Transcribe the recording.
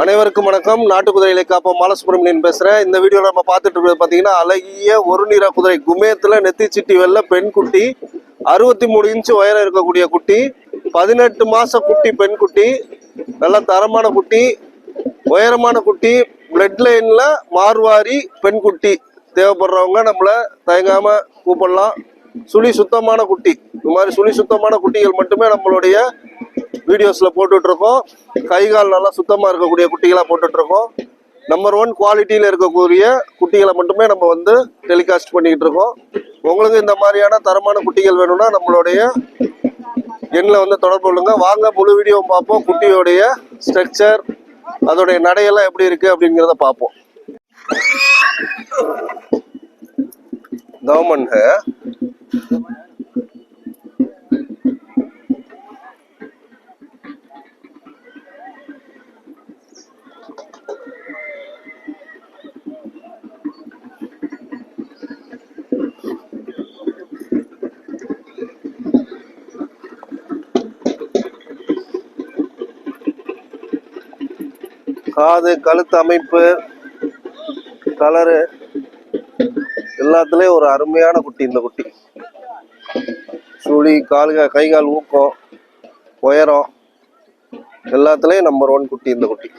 அனைவருக்கும் வணக்கம். நாட்டு குதிரைகளை காப்போம். பாலசுப்ரமணியன் பேசுறேன். இந்த வீடியோவில் நம்ம பார்த்துட்டு இருக்கிறது பார்த்தீங்கன்னா அழகிய ஒரு நிற குதிரை. குமேத்தில் நெத்திச்சிட்டி வெள்ள பெண் குட்டி அறுபத்தி மூணு இன்ச்சு உயரம் இருக்கக்கூடிய குட்டி பதினெட்டு மாச குட்டி பெண் குட்டி நல்ல தரமான குட்டி உயரமான குட்டி பிளட் லைன்ல மார்வாரி பெண் குட்டி. தேவைப்படுறவங்க நம்மள தயங்காம கூப்பிடலாம். சுழி சுத்தமான குட்டி. இந்த மாதிரி சுழி சுத்தமான குட்டிகள் மட்டுமே நம்மளுடைய வீடியோஸில் போட்டுட்ருக்கோம். கை கால் நல்லா சுத்தமாக இருக்கக்கூடிய குட்டிகளாக போட்டுட்ருக்கோம். நம்பர் ஒன் குவாலிட்டியில் இருக்கக்கூடிய குட்டிகளை மட்டுமே நம்ம வந்து டெலிகாஸ்ட் பண்ணிக்கிட்டு இருக்கோம் உங்களுக்கு இந்த மாதிரியான தரமான குட்டிகள் வேணும்னா நம்மளுடைய எண்ணில் வந்து தொடர்பு கொள்ளுங்க. வாங்க முழு வீடியோவும் பார்ப்போம். குட்டியோடைய ஸ்ட்ரக்சர் அதோடைய நடையெல்லாம் எப்படி இருக்குது அப்படிங்கிறத பார்ப்போம். கவர்மெண்ட் காது கழுத்து அமைப்பு கலரு எல்லாத்துலேயும் ஒரு அருமையான குட்டி இந்த குட்டி. சுழி கால்க கை கால் ஊக்கம் உயரம் எல்லாத்துலேயும் நம்பர் ஒன் குட்டி இந்த குட்டி.